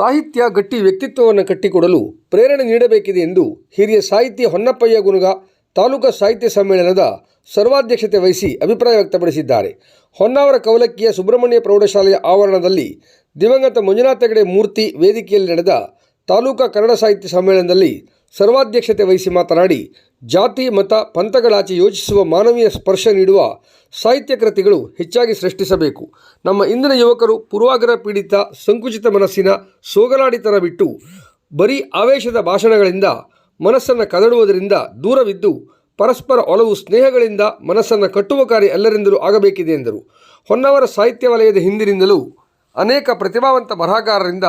ಸಾಹಿತ್ಯ ಗಟ್ಟಿ ವ್ಯಕ್ತಿತ್ವವನ್ನು ಕಟ್ಟಿಕೊಡಲು ಪ್ರೇರಣೆ ನೀಡಬೇಕಿದೆ ಎಂದು ಹಿರಿಯ ಸಾಹಿತಿ ಹೊನ್ನಪ್ಪಯ್ಯ ಗುನುಗ ತಾಲೂಕಾ ಸಾಹಿತ್ಯ ಸಮ್ಮೇಳನದ ಸರ್ವಾಧ್ಯಕ್ಷತೆ ವಹಿಸಿ ಅಭಿಪ್ರಾಯ ವ್ಯಕ್ತಪಡಿಸಿದ್ದಾರೆ. ಹೊನ್ನಾವರ ಕವಲಕ್ಕಿಯ ಸುಬ್ರಹ್ಮಣ್ಯ ಪ್ರೌಢಶಾಲೆಯ ಆವರಣದಲ್ಲಿ ದಿವಂಗತ ಮಂಜುನಾಥ ಹೆಗಡೆ ಮೂರ್ತಿ ವೇದಿಕೆಯಲ್ಲಿ ನಡೆದ ತಾಲೂಕಾ ಕನ್ನಡ ಸಾಹಿತ್ಯ ಸಮ್ಮೇಳನದಲ್ಲಿ ಸರ್ವಾಧ್ಯಕ್ಷತೆ ವಹಿಸಿ ಮಾತನಾಡಿ, ಜಾತಿ, ಮತ, ಪಂಥಗಳಾಚೆ ಯೋಚಿಸುವ ಮಾನವೀಯ ಸ್ಪರ್ಶ ನೀಡುವ ಸಾಹಿತ್ಯ ಕೃತಿಗಳು ಹೆಚ್ಚಾಗಿ ಸೃಷ್ಟಿಸಬೇಕು. ನಮ್ಮ ಇಂದಿನ ಯುವಕರು ಪೂರ್ವಾಗ್ರಹ ಪೀಡಿತ, ಸಂಕುಚಿತ ಮನಸ್ಸಿನ ಸೋಗಲಾಡಿತನ ಬಿಟ್ಟು ಬರೀ ಆವೇಶದ ಭಾಷಣಗಳಿಂದ ಮನಸ್ಸನ್ನು ಕದಡುವುದರಿಂದ ದೂರವಿದ್ದು ಪರಸ್ಪರ ಒಲವು, ಸ್ನೇಹಗಳಿಂದ ಮನಸ್ಸನ್ನು ಕಟ್ಟುವ ಕಾರ್ಯ ಎಲ್ಲರಿಂದಲೂ ಆಗಬೇಕಿದೆ ಎಂದರು. ಹೊನ್ನವರ ಸಾಹಿತ್ಯ ವಲಯದ ಹಿಂದಿನಿಂದಲೂ ಅನೇಕ ಪ್ರತಿಭಾವಂತ ಬರಹಗಾರರಿಂದ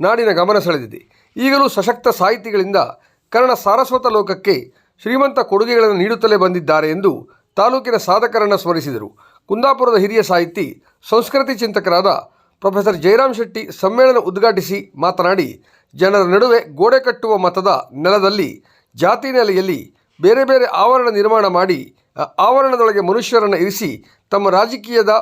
ನಾಡಿನ ಗಮನ ಸೆಳೆದಿದೆ. ಈಗಲೂ ಸಶಕ್ತ ಸಾಹಿತಿಗಳಿಂದ ಕನ್ನಡ ಸಾರಸ್ವತ ಲೋಕಕ್ಕೆ ಶ್ರೀಮಂತ ಕೊಡುಗೆಗಳನ್ನು ನೀಡುತ್ತಲೇ ಬಂದಿದ್ದಾರೆ ಎಂದು ತಾಲೂಕಿನ ಸಾಧಕರನ್ನು ಸ್ಮರಿಸಿದರು. ಕುಂದಾಪುರದ ಹಿರಿಯ ಸಾಹಿತಿ, ಸಂಸ್ಕೃತಿ ಚಿಂತಕರಾದ ಪ್ರೊಫೆಸರ್ ಜಯರಾಮ್ ಶೆಟ್ಟಿ ಸಮ್ಮೇಳನ ಉದ್ಘಾಟಿಸಿ ಮಾತನಾಡಿ, ಜನರ ನಡುವೆ ಗೋಡೆ ಕಟ್ಟುವ ಮತದ ನೆಲದಲ್ಲಿ, ಜಾತಿ ನೆಲೆಯಲ್ಲಿ ಬೇರೆ ಬೇರೆ ಆವರಣ ನಿರ್ಮಾಣ ಮಾಡಿ ಆವರಣದೊಳಗೆ ಮನುಷ್ಯರನ್ನು ಇರಿಸಿ, ತಮ್ಮ ರಾಜಕೀಯದ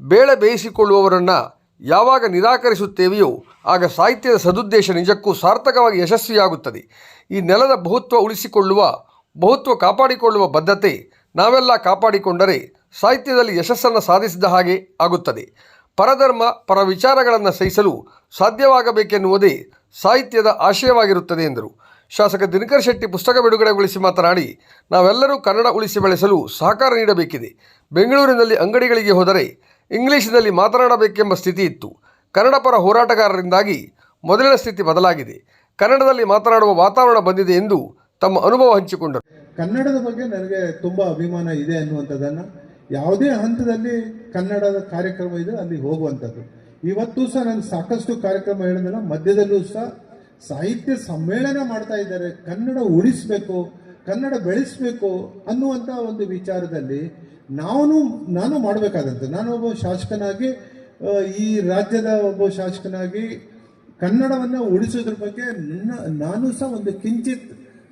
ಬೇಳೆ ಬೇಯಿಸಿಕೊಳ್ಳುವವರನ್ನು ಯಾವಾಗ ನಿರಾಕರಿಸುತ್ತೇವೆಯೋ, ಆಗ ಸಾಹಿತ್ಯದ ಸದುದ್ದೇಶ ನಿಜಕ್ಕೂ ಸಾರ್ಥಕವಾಗಿ ಯಶಸ್ವಿಯಾಗುತ್ತದೆ. ಈ ನೆಲದ ಬಹುತ್ವ ಉಳಿಸಿಕೊಳ್ಳುವ, ಬಹುತ್ವ ಕಾಪಾಡಿಕೊಳ್ಳುವ ಬದ್ಧತೆ ನಾವೆಲ್ಲ ಕಾಪಾಡಿಕೊಂಡರೆ ಸಾಹಿತ್ಯದಲ್ಲಿ ಯಶಸ್ಸನ್ನು ಸಾಧಿಸಿದ ಹಾಗೆ ಆಗುತ್ತದೆ. ಪರಧರ್ಮ, ಪರ ವಿಚಾರಗಳನ್ನು ಸಹಿಸಲು ಸಾಧ್ಯವಾಗಬೇಕೆನ್ನುವುದೇ ಸಾಹಿತ್ಯದ ಆಶಯವಾಗಿರುತ್ತದೆ ಎಂದರು. ಶಾಸಕ ದಿನಕರ್ ಶೆಟ್ಟಿ ಪುಸ್ತಕ ಬಿಡುಗಡೆಗೊಳಿಸಿ ಮಾತನಾಡಿ, ನಾವೆಲ್ಲರೂ ಕನ್ನಡ ಉಳಿಸಿ ಬೆಳೆಸಲು ಸಹಕಾರ ನೀಡಬೇಕಿದೆ. ಬೆಂಗಳೂರಿನಲ್ಲಿ ಅಂಗಡಿಗಳಿಗೆ ಹೋದರೆ ಇಂಗ್ಲಿಷ್ನಲ್ಲಿ ಮಾತನಾಡಬೇಕೆಂಬ ಸ್ಥಿತಿ ಇತ್ತು ಕನ್ನಡ ಪರ ಹೋರಾಟಗಾರರಿಂದಾಗಿ ಮೊದಲಿನ ಸ್ಥಿತಿ ಬದಲಾಗಿದೆ. ಕನ್ನಡದಲ್ಲಿ ಮಾತನಾಡುವ ವಾತಾವರಣ ಬಂದಿದೆ ಎಂದು ತಮ್ಮ ಅನುಭವ ಹಂಚಿಕೊಂಡರು. ಕನ್ನಡದ ಬಗ್ಗೆ ನನಗೆ ತುಂಬ ಅಭಿಮಾನ ಇದೆ ಅನ್ನುವಂಥದ್ದನ್ನು ಯಾವುದೇ ಹಂತದಲ್ಲಿ ಕನ್ನಡದ ಕಾರ್ಯಕ್ರಮ ಇದೆ, ಅಲ್ಲಿ ಹೋಗುವಂಥದ್ದು. ಇವತ್ತು ಸಹ ನಾನು ಸಾಕಷ್ಟು ಕಾರ್ಯಕ್ರಮ ಹೇಳಿದ್ರೆ ಮಧ್ಯದಲ್ಲೂ ಸಹ ಸಾಹಿತ್ಯ ಸಮ್ಮೇಳನ ಮಾಡ್ತಾ ಇದ್ದಾರೆ. ಕನ್ನಡ ಉಳಿಸ್ಬೇಕು, ಕನ್ನಡ ಬೆಳೆಸಬೇಕು ಅನ್ನುವಂಥ ಒಂದು ವಿಚಾರದಲ್ಲಿ ನಾನು ನಾನು ಮಾಡಬೇಕಾದಂಥ ನಾನು ಒಬ್ಬ ಶಾಸಕನಾಗಿ ಈ ರಾಜ್ಯದ ಒಬ್ಬ ಶಾಸಕನಾಗಿ ಕನ್ನಡವನ್ನು ಉಳಿಸೋದ್ರ ಬಗ್ಗೆ ನನ್ನ ನಾನು ಸಹ ಒಂದು ಕಿಂಚಿತ್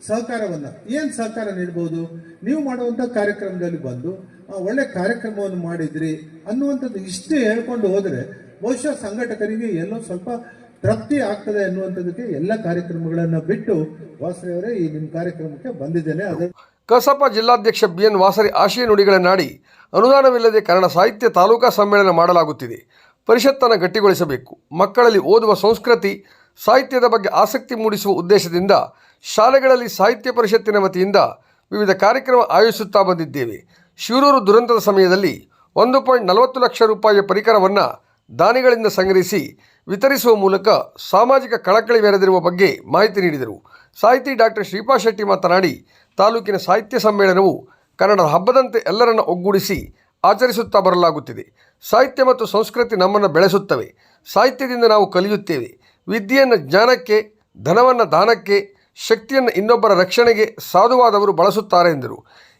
ಸಹಕಾರವನ್ನ, ಏನು ಸಹಕಾರ ನೀಡ್ಬೋದು? ನೀವು ಮಾಡುವಂಥ ಕಾರ್ಯಕ್ರಮದಲ್ಲಿ ಬಂದು ಒಳ್ಳೆ ಕಾರ್ಯಕ್ರಮವನ್ನು ಮಾಡಿದ್ರಿ ಅನ್ನುವಂಥದ್ದು ಇಷ್ಟೇ ಹೇಳ್ಕೊಂಡು ಹೋದರೆ ಬಹುಶಃ ಸಂಘಟಕರಿಗೆ ಎಲ್ಲೋ ಸ್ವಲ್ಪ ತೃಪ್ತಿ ಆಗ್ತದೆ ಅನ್ನುವಂಥದ್ದಕ್ಕೆ ಎಲ್ಲ ಕಾರ್ಯಕ್ರಮಗಳನ್ನು ಬಿಟ್ಟು ವಾಸರಿ ಅವರೇ ಈ ನಿಮ್ಮ ಕಾರ್ಯಕ್ರಮಕ್ಕೆ ಬಂದಿದ್ದೇನೆ. ಅದೇ ಕಸಾಪ ಜಿಲ್ಲಾಧ್ಯಕ್ಷ ಬಿ ಎನ್ ವಾಸರಿ ಆಶಯ ನುಡಿಗಳನ್ನಾಡಿ ಅನುದಾನವಿಲ್ಲದೆ ಕನ್ನಡ ಸಾಹಿತ್ಯ ತಾಲೂಕಾ ಸಮ್ಮೇಳನ ಮಾಡಲಾಗುತ್ತಿದೆ. ಪರಿಷತ್ತನ್ನು ಗಟ್ಟಿಗೊಳಿಸಬೇಕು. ಮಕ್ಕಳಲ್ಲಿ ಓದುವ ಸಂಸ್ಕೃತಿ, ಸಾಹಿತ್ಯದ ಬಗ್ಗೆ ಆಸಕ್ತಿ ಮೂಡಿಸುವ ಉದ್ದೇಶದಿಂದ ಶಾಲೆಗಳಲ್ಲಿ ಸಾಹಿತ್ಯ ಪರಿಷತ್ತಿನ ವತಿಯಿಂದ ವಿವಿಧ ಕಾರ್ಯಕ್ರಮ ಆಯೋಜಿಸುತ್ತಾ ಬಂದಿದ್ದೇವೆ. ಶಿರೂರು ದುರಂತದ ಸಮಯದಲ್ಲಿ ಒಂದು ಪಾಯಿಂಟ್ ನಲವತ್ತು ಲಕ್ಷ ರೂಪಾಯಿಯ ಪರಿಕರವನ್ನು ದಾನಿಗಳಿಂದ ಸಂಗ್ರಹಿಸಿ ವಿತರಿಸುವ ಮೂಲಕ ಸಾಮಾಜಿಕ ಕಳಕಳಿ ಮೆರೆದಿರುವ ಬಗ್ಗೆ ಮಾಹಿತಿ ನೀಡಿದರು. ಸಾಹಿತಿ ಡಾಕ್ಟರ್ ಶ್ರೀಪಾ ಶೆಟ್ಟಿ ಮಾತನಾಡಿ, ತಾಲೂಕಿನ ಸಾಹಿತ್ಯ ಸಮ್ಮೇಳನವು ಕನ್ನಡದ ಹಬ್ಬದಂತೆ ಎಲ್ಲರನ್ನು ಒಗ್ಗೂಡಿಸಿ ಆಚರಿಸುತ್ತಾ ಬರಲಾಗುತ್ತಿದೆ. ಸಾಹಿತ್ಯ ಮತ್ತು ಸಂಸ್ಕೃತಿ ನಮ್ಮನ್ನು ಬೆಳೆಸುತ್ತವೆ. ಸಾಹಿತ್ಯದಿಂದ ನಾವು ಕಲಿಯುತ್ತೇವೆ. ವಿದ್ಯೆಯನ್ನು ಜ್ಞಾನಕ್ಕೆ, ಧನವನ್ನು ದಾನಕ್ಕೆ, ಶಕ್ತಿಯನ್ನು ಇನ್ನೊಬ್ಬರ ರಕ್ಷಣೆಗೆ ಸಾಧುವಾದವರು ಬಳಸುತ್ತಾರೆ ಎಂದರು.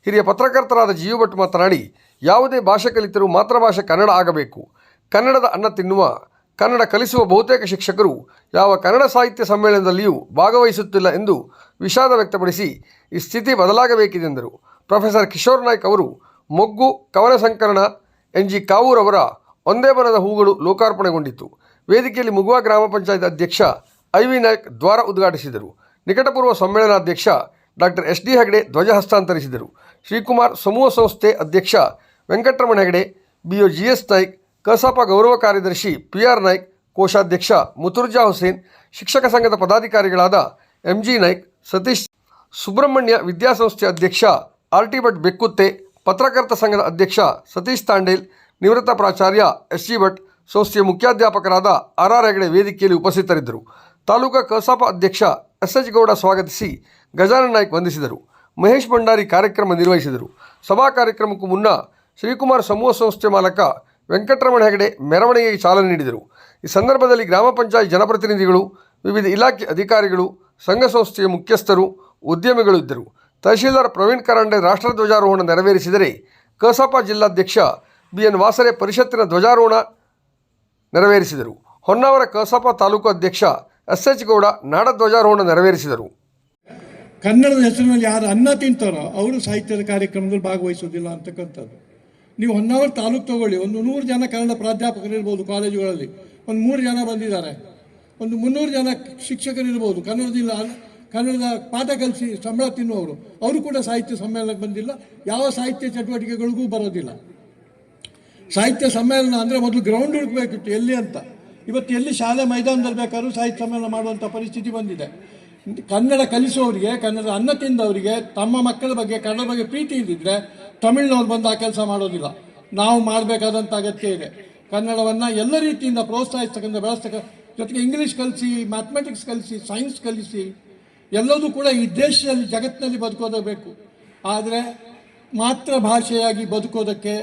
ಹಿರಿಯ ಪತ್ರಕರ್ತರಾದ ಜೀವ ಭಟ್ ಮಾತನಾಡಿ, ಯಾವುದೇ ಭಾಷೆ ಕಲಿತರೂ ಮಾತೃಭಾಷೆ ಕನ್ನಡ ಆಗಬೇಕು. ಕನ್ನಡದ ಅನ್ನ ತಿನ್ನುವ, ಕನ್ನಡ ಕಲಿಸುವ ಬಹುತೇಕ ಶಿಕ್ಷಕರು ಯಾವ ಕನ್ನಡ ಸಾಹಿತ್ಯ ಸಮ್ಮೇಳನದಲ್ಲಿಯೂ ಭಾಗವಹಿಸುತ್ತಿಲ್ಲ ಎಂದು ವಿಷಾದ ವ್ಯಕ್ತಪಡಿಸಿ ಈ ಸ್ಥಿತಿ ಬದಲಾಗಬೇಕಿದೆ ಎಂದರು. ಪ್ರೊಫೆಸರ್ ಕಿಶೋರ್ ನಾಯ್ಕ್ ಅವರು ಮೊಗ್ಗು ಕವನ ಸಂಕಲನ ಎನ್ ಜಿ ಕಾವೂರವರ ಒಂದೇ ಬನದ ಹೂಗಳು ಲೋಕಾರ್ಪಣೆಗೊಂಡಿತು ವೇದಿಕೆಯಲ್ಲಿ ಮುಗುವ ಗ್ರಾಮ ಪಂಚಾಯತ್ ಅಧ್ಯಕ್ಷ ಐ ವಿ ನಾಯಕ್ ದ್ವಾರ ಉದ್ಘಾಟಿಸಿದರು. ನಿಕಟಪೂರ್ವ ಸಮ್ಮೇಳನಾಧ್ಯಕ್ಷ ಡಾಕ್ಟರ್ ಎಸ್ ಡಿ ಹೆಗಡೆ ಧ್ವಜ ಹಸ್ತಾಂತರಿಸಿದರು. ಶ್ರೀಕುಮಾರ್ ಸಮೂಹ ಸಂಸ್ಥೆ ಅಧ್ಯಕ್ಷ Venkataramana Hegde B O G S Naik, ಕಸಾಪ ಗೌರವ ಕಾರ್ಯದರ್ಶಿ ಪಿ ಆರ್ ನಾಯ್ಕ್, ಕೋಶಾಧ್ಯಕ್ಷ ಮುತುರ್ಜಾ ಹುಸೇನ್, ಶಿಕ್ಷಕ ಸಂಘದ ಪದಾಧಿಕಾರಿಗಳಾದ ಎಂ ಜಿ ನಾಯ್ಕ್, ಸತೀಶ್, ಸುಬ್ರಹ್ಮಣ್ಯ ವಿದ್ಯಾಸಂಸ್ಥೆ ಅಧ್ಯಕ್ಷ ಆರ್ ಟಿ ಭಟ್ ಬೆಕ್ಕುತ್ತೆ ಪತ್ರಕರ್ತ ಸಂಘದ ಅಧ್ಯಕ್ಷ ಸತೀಶ್ ತಾಂಡೇಲ್, ನಿವೃತ್ತ ಪ್ರಾಚಾರ್ಯ ಎಸ್ ಜಿ ಭಟ್, ಸಂಸ್ಥೆಯ ಮುಖ್ಯಾಧ್ಯಾಪಕರಾದ ಆರ್ ಆರ್ ಹೆಗಡೆ ವೇದಿಕೆಯಲ್ಲಿ ಉಪಸ್ಥಿತರಿದ್ದರು. ತಾಲೂಕಾ ಕಸಾಪ ಅಧ್ಯಕ್ಷ ಎಸ್ ಎಚ್ ಗೌಡ ಸ್ವಾಗತಿಸಿ ಗಜಾನನ್ ನಾಯ್ಕ್ ವಂದಿಸಿದರು. ಮಹೇಶ್ ಭಂಡಾರಿ ಕಾರ್ಯಕ್ರಮ ನಿರ್ವಹಿಸಿದರು. ಸಭಾ ಕಾರ್ಯಕ್ರಮಕ್ಕೂ ಮುನ್ನ ಶ್ರೀಕುಮಾರ್ ಸಮೂಹ ಸಂಸ್ಥೆ ಮಾಲಕ ವೆಂಕಟರಮಣ ಹೆಗಡೆ ಮೆರವಣಿಗೆಗೆ ಚಾಲನೆ ನೀಡಿದರು. ಈ ಸಂದರ್ಭದಲ್ಲಿ ಗ್ರಾಮ ಪಂಚಾಯತ್ ಜನಪ್ರತಿನಿಧಿಗಳು, ವಿವಿಧ ಇಲಾಖೆ ಅಧಿಕಾರಿಗಳು, ಸಂಘ ಸಂಸ್ಥೆಯ ಮುಖ್ಯಸ್ಥರು, ಉದ್ಯಮಿಗಳು ಇದ್ದರು. ತಹಶೀಲ್ದಾರ್ ಪ್ರವೀಣ್ ಕರಾಂಡೆ ರಾಷ್ಟ್ರಧ್ವಜಾರೋಹಣ ನೆರವೇರಿಸಿದರೆ ಕಸಾಪ ಜಿಲ್ಲಾಧ್ಯಕ್ಷ ಬಿ ಎನ್ ವಾಸರೆ ಪರಿಷತ್ತಿನ ಧ್ವಜಾರೋಹಣ ನೆರವೇರಿಸಿದರು. ಹೊನ್ನಾವರ ಕಸಾಪ ತಾಲೂಕು ಅಧ್ಯಕ್ಷ ಎಸ್ ಎಚ್ ಗೌಡ ನಾಡ ಧ್ವಜಾರೋಹಣ ನೆರವೇರಿಸಿದರು. ಕನ್ನಡದ ಹೆಸರಿನಲ್ಲಿ ಯಾರು ಅನ್ನ ತಿಂತಾರೋ ಅವರು ಸಾಹಿತ್ಯದ ಕಾರ್ಯಕ್ರಮದಲ್ಲಿ ಭಾಗವಹಿಸೋದಿಲ್ಲ ಅಂತಕ್ಕಂಥದ್ದು. ನೀವು ಹೊನ್ನಾವರ ತಾಲೂಕು ತಗೊಳ್ಳಿ. ಒಂದು ನೂರು ಜನ ಕನ್ನಡ ಪ್ರಾಧ್ಯಾಪಕರು ಇರ್ಬೋದು ಕಾಲೇಜುಗಳಲ್ಲಿ. ಒಂದು ಮೂರು ಜನ ಬಂದಿದ್ದಾರೆ. ಒಂದು ಮುನ್ನೂರು ಜನ ಶಿಕ್ಷಕರಿರ್ಬೋದು ಕನ್ನಡದಿಂದ ಕನ್ನಡದ ಪಾಠ ಕಲಿಸಿ ಸಂಬಳ ತಿನ್ನುವವರು. ಅವರು ಕೂಡ ಸಾಹಿತ್ಯ ಸಮ್ಮೇಳನಕ್ಕೆ ಬಂದಿಲ್ಲ. ಯಾವ ಸಾಹಿತ್ಯ ಚಟುವಟಿಕೆಗಳಿಗೂ ಬರೋದಿಲ್ಲ. ಸಾಹಿತ್ಯ ಸಮ್ಮೇಳನ ಅಂದರೆ ಮೊದಲು ಗ್ರೌಂಡ್ ಹುಡುಕಬೇಕಿತ್ತು, ಎಲ್ಲಿ ಅಂತ. ಇವತ್ತು ಎಲ್ಲಿ ಶಾಲೆ ಮೈದಾನದಲ್ಲಿ ಬೇಕಾದ್ರೂ ಸಾಹಿತ್ಯ ಸಮ್ಮೇಳನ ಮಾಡುವಂಥ ಪರಿಸ್ಥಿತಿ ಬಂದಿದೆ. ಕನ್ನಡ ಕಲಿಸುವವರಿಗೆ ಕನ್ನಡ ಅನ್ನ ತಿಂದವರಿಗೆ, ತಮ್ಮ ಮಕ್ಕಳ ಬಗ್ಗೆ, ಕನ್ನಡ ಬಗ್ಗೆ ಪ್ರೀತಿ ಇದ್ದಿದ್ರೆ ತಮಿಳ್ನವ್ರು ಬಂದು ಆ ಕೆಲಸ ಮಾಡೋದಿಲ್ಲ. ನಾವು ಮಾಡಬೇಕಾದಂಥ ಅಗತ್ಯ ಇದೆ. ಕನ್ನಡವನ್ನು ಎಲ್ಲ ರೀತಿಯಿಂದ ಪ್ರೋತ್ಸಾಹಿಸ್ತಕ್ಕಂಥ ಬೆಳೆಸ್ತಕ್ಕ ಜೊತೆಗೆ ಇಂಗ್ಲೀಷ್ ಕಲಿಸಿ ಮ್ಯಾಥಮೆಟಿಕ್ಸ್ ಕಲಿಸಿ ಸೈನ್ಸ್ ಕಲಿಸಿ ಎಲ್ಲದೂ ಕೂಡ ಈ ದೇಶದಲ್ಲಿ, ಜಗತ್ತಿನಲ್ಲಿ ಬದುಕೋದಬೇಕು ಆದರೆ ಮಾತೃ ಭಾಷೆಯಾಗಿ ಬದುಕೋದಕ್ಕೆ,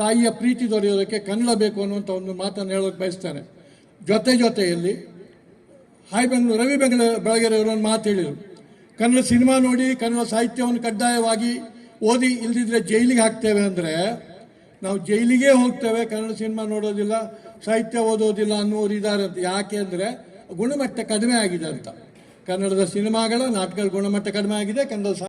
ತಾಯಿಯ ಪ್ರೀತಿ ದೊರೆಯೋದಕ್ಕೆ ಕನ್ನಡ ಬೇಕು ಅನ್ನುವಂಥ ಒಂದು ಮಾತನ್ನು ಹೇಳೋಕೆ ಬಯಸ್ತಾರೆ. ಜೊತೆ ಜೊತೆಯಲ್ಲಿ ಹಾಯ್ ಬೆಂಗಳೂರು ರವಿ ಬೆಳಗೆರೆ ಒಂದು ಮಾತು ಹೇಳಿದರು. ಕನ್ನಡ ಸಿನಿಮಾ ನೋಡಿ, ಕನ್ನಡ ಸಾಹಿತ್ಯವನ್ನು ಕಡ್ಡಾಯವಾಗಿ ಓದಿ ಇಲ್ಲದಿದ್ದರೆ ಜೈಲಿಗೆ ಹಾಕ್ತೇವೆ ಅಂದರೆ, ನಾವು ಜೈಲಿಗೆ ಹೋಗ್ತೇವೆ, ಕನ್ನಡ ಸಿನಿಮಾ ನೋಡೋದಿಲ್ಲ, ಸಾಹಿತ್ಯ ಓದೋದಿಲ್ಲ ಅನ್ನೋರು ಇದ್ದಾರೆ ಅಂತ. ಯಾಕೆ ಅಂದರೆ ಗುಣಮಟ್ಟ ಕಡಿಮೆ ಆಗಿದೆ ಅಂತ. ಕನ್ನಡದ ಸಿನಿಮಾಗಳ ನಾಟಕಗಳ ಗುಣಮಟ್ಟ ಕಡಿಮೆ ಆಗಿದೆ ಕನ್ನಡ